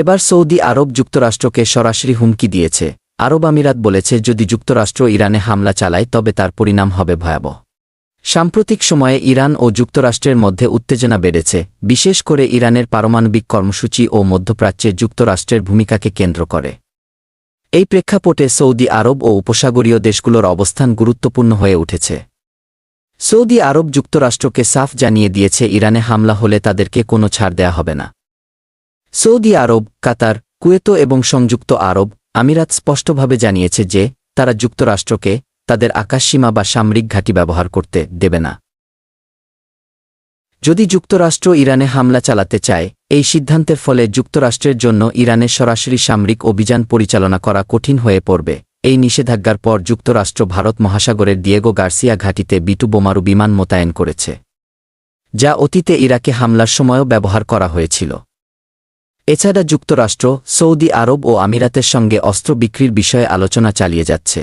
এবার সৌদি আরব যুক্তরাষ্ট্রকে সরাসরি হুমকি দিয়েছে। আরব আমিরাত বলেছে, যদি যুক্তরাষ্ট্র ইরানে হামলা চালায়, তবে তার পরিণাম হবে ভয়াবহ। সাম্প্রতিক সময়ে ইরান ও যুক্তরাষ্ট্রের মধ্যে উত্তেজনা বেড়েছে, বিশেষ করে ইরানের পারমাণবিক কর্মসূচি ও মধ্যপ্রাচ্যে যুক্তরাষ্ট্রের ভূমিকাকে কেন্দ্র করে। এই প্রেক্ষাপটে সৌদি আরব ও উপসাগরীয় দেশগুলোর অবস্থান গুরুত্বপূর্ণ হয়ে উঠেছে। সৌদি আরব যুক্তরাষ্ট্রকে সাফ জানিয়ে দিয়েছে, ইরানে হামলা হলে তাদেরকে কোনো ছাড় দেয়া হবে না। সৌদি আরব, কাতার, কুয়েতো এবং সংযুক্ত আরব আমিরাত স্পষ্টভাবে জানিয়েছে যে, তারা যুক্তরাষ্ট্রকে তাদের আকাশসীমা বা সামরিক ঘাঁটি ব্যবহার করতে দেবে না। যদি যুক্তরাষ্ট্র ইরানে হামলা চালাতে চায়, এই সিদ্ধান্তের ফলে যুক্তরাষ্ট্রের জন্য ইরানের সরাসরি সামরিক অভিযান পরিচালনা করা কঠিন হয়ে পড়বে। এই নিষেধাজ্ঞার পর যুক্তরাষ্ট্র ভারত মহাসাগরের দিয়েগো গার্সিয়া ঘাঁটিতে বিটু বোমারু বিমান মোতায়েন করেছে, যা অতীতে ইরাকে হামলার সময়ও ব্যবহার করা হয়েছিল। এছাড়া যুক্তরাষ্ট্র, সৌদি আরব ও আমিরাতের সঙ্গে অস্ত্র বিক্রির বিষয়ে আলোচনা চালিয়ে যাচ্ছে।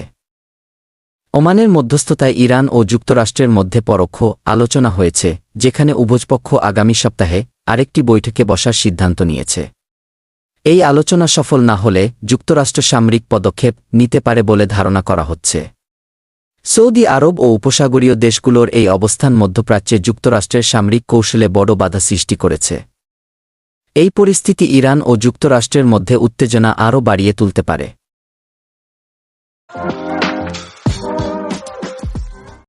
ওমানের মধ্যস্থতায় ইরান ও যুক্তরাষ্ট্রের মধ্যে পরোক্ষ আলোচনা হয়েছে, যেখানে উভয়পক্ষ আগামী সপ্তাহে আরেকটি বৈঠকে বসার সিদ্ধান্ত নিয়েছে। এই আলোচনা সফল না হলে যুক্তরাষ্ট্র সামরিক পদক্ষেপ নিতে পারে বলে ধারণা করা হচ্ছে। সৌদি আরব ও উপসাগরীয় দেশগুলোর এই অবস্থান মধ্যপ্রাচ্যে যুক্তরাষ্ট্রের সামরিক কৌশলে বড় বাধা সৃষ্টি করেছে। এই পরিস্থিতি ইরান ও যুক্তরাষ্ট্রের মধ্যে উত্তেজনা আরও বাড়িয়ে তুলতে পারে।